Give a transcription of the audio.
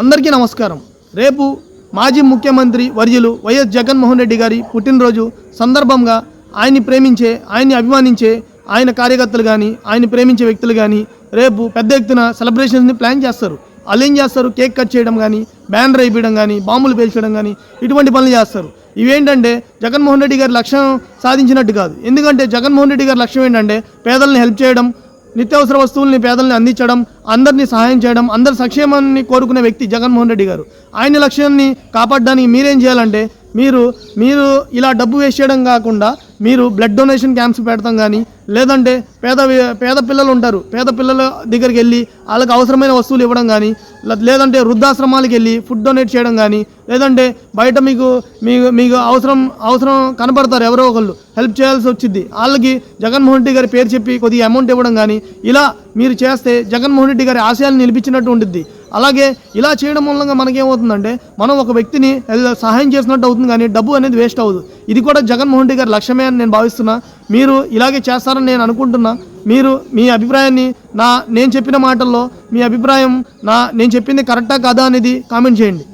అందరికీ నమస్కారం. రేపు మాజీ ముఖ్యమంత్రి వర్యులు వైఎస్ జగన్మోహన్ రెడ్డి గారి పుట్టినరోజు సందర్భంగా ఆయన్ని ప్రేమించే ఆయన్ని అభిమానించే ఆయన కార్యకర్తలు కానీ ఆయన్ని ప్రేమించే వ్యక్తులు కానీ రేపు పెద్ద ఎత్తున సెలబ్రేషన్స్ని ప్లాన్ చేస్తారు. వాళ్ళు ఏం చేస్తారు? కేక్ కట్ చేయడం కానీ బ్యానర్ వేయడం కానీ బాంబులు పేల్చడం కానీ ఇటువంటి పనులు చేస్తారు. ఇవేంటంటే జగన్మోహన్ రెడ్డి గారి లక్ష్యం సాధించినట్టు కాదు. ఎందుకంటే జగన్మోహన్ రెడ్డి గారి లక్ష్యం ఏంటంటే పేదల్ని హెల్ప్ చేయడం నిత్యావసర వస్తువుల్ని పేదల్ని అందించడం అందరినీ సహాయం చేయడం అందరి సంక్షేమాన్ని కోరుకునే వ్యక్తి జగన్మోహన్ రెడ్డి గారు. ఆయన లక్ష్యాన్ని కాపాడడానికి మీరేం చేయాలంటే మీరు మీరు ఇలా డబ్బు వేస్ట్ చేయడం కాకుండా మీరు బ్లడ్ డొనేషన్ క్యాంప్స్ పెడతాం కానీ లేదంటే పేద పేద పిల్లలు ఉంటారు పేద పిల్లల దగ్గరికి వెళ్ళి వాళ్ళకి అవసరమైన వస్తువులు ఇవ్వడం కానీ లేదంటే వృద్ధాశ్రమాలకు వెళ్ళి ఫుడ్ డొనేట్ చేయడం కానీ లేదంటే బయట మీకు మీకు మీకు అవసరం అవసరం కనపడతారు ఎవరో ఒకళ్ళు హెల్ప్ చేయాల్సి వచ్చింది వాళ్ళకి జగన్మోహన్ రెడ్డి గారి పేరు చెప్పి కొద్దిగా అమౌంట్ ఇవ్వడం కానీ ఇలా మీరు చేస్తే జగన్మోహన్ రెడ్డి గారి ఆశయాలు నిలిపించినట్టు ఉంటుంది అలాగే ఇలా చేయడం మూలంగా మనకేమవుతుందంటే మనం ఒక వ్యక్తిని సహాయం చేసినట్టు అవుతుంది కానీ డబ్బు అనేది వేస్ట్ అవ్వదు. ఇది కూడా జగన్మోహన్ రెడ్డి గారి లక్ష్యమే అని నేను భావిస్తున్నా. మీరు ఇలాగే చేస్తారని నేను అనుకుంటున్నా. మీరు మీ అభిప్రాయాన్ని నా నేను చెప్పిన మాటల్లో మీ అభిప్రాయం నా నేను చెప్పింది కరెక్టా కాదా అనేది కామెంట్ చేయండి.